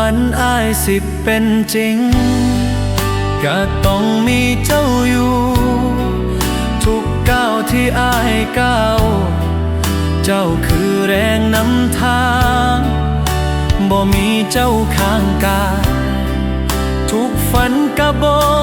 ฝันอายสิเป็นจริง ก็ต้องมีเจ้าอยู่ ทุกก้าวที่อายก้าวเจ้าคือแรงนำทางบ่มีเจ้าข้างกายทุกฝันกะบ่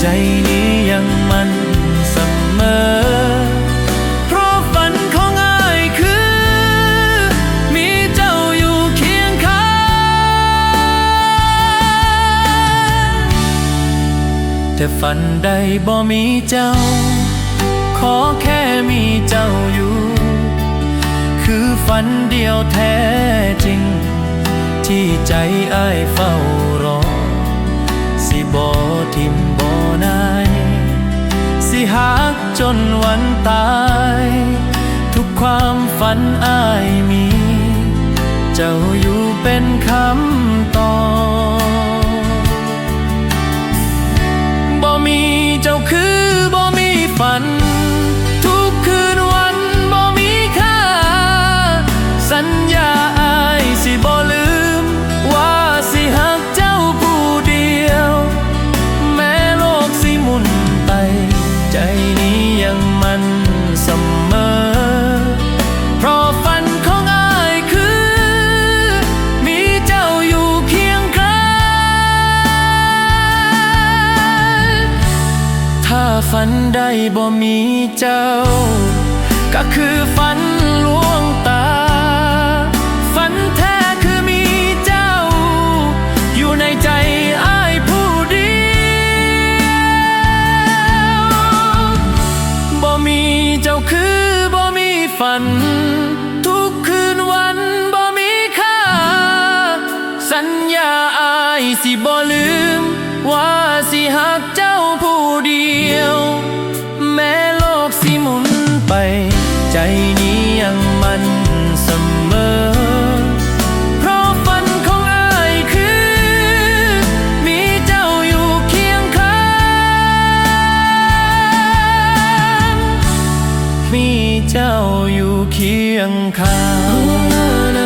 ใจนี้ยังมันเสมอ เพราะฝันของอายคือ มีเจ้าอยู่เคียงข้างแต่ฝันใดบ่มีเจ้า ขอแค่มีเจ้าอยู่ คือฝันเดียวแท้จริง ที่ใจอ้ายเฝ้ารอสิบ่ทิม จนวันตาย ทุกความฝันอ้ายมี เจ้าอยู่เป็นคำ ฝันใดบ่มีเจ้า ก็คือฝันลวงตา ฝันแท้คือมีเจ้า อยู่ในใจอ้ายผู้เดียวบ่มีเจ้าคือบ่มีฝัน ทุกคืนวันบ่มีค่า สัญญาอายสิบ่ลื ยังมันเสมอ เพราะฝันของอายคือ มีเจ้าอยู่เคียงข้าง มีเจ้าอยู่เคียงข้าง